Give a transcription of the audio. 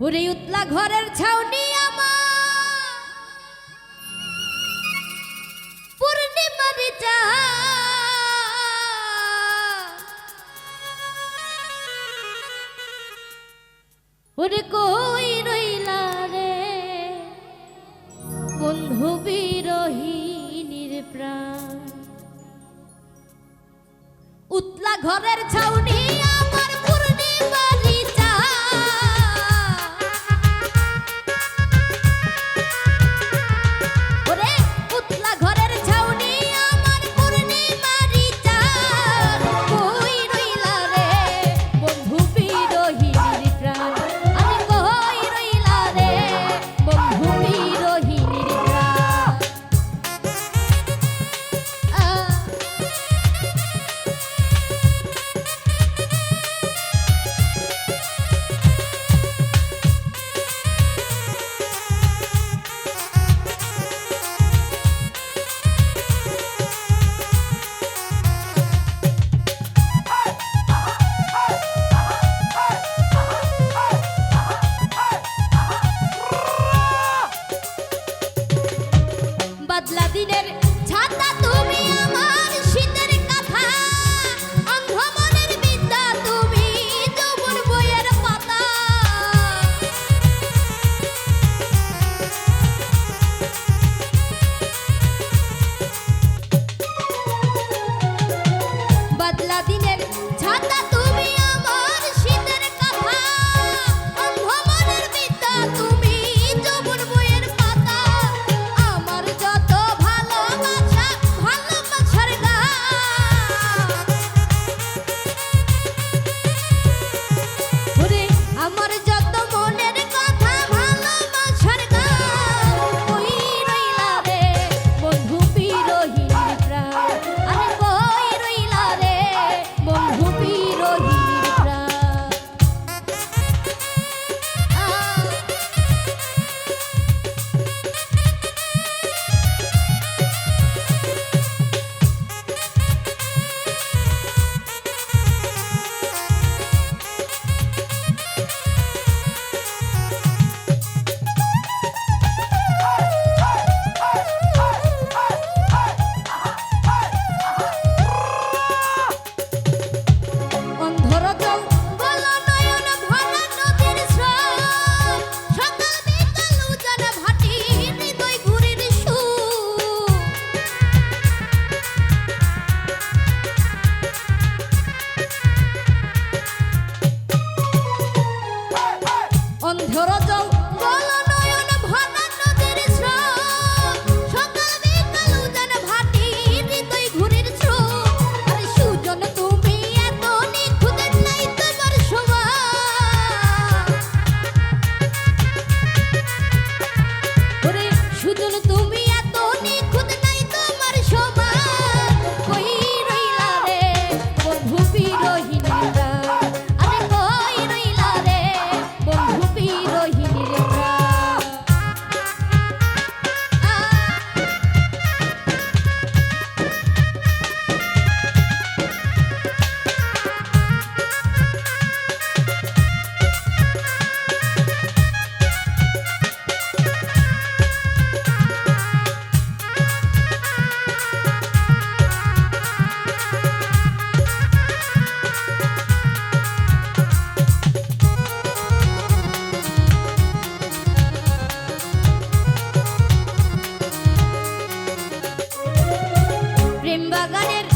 ওরে উতলা ঘরের ছাউনি আমার। কই রইলা রে? বন্ধু বিরোহিনীর প্রাণ। উতলা ঘরের ছাউনি ধরো যাও বলো না। va a ganar.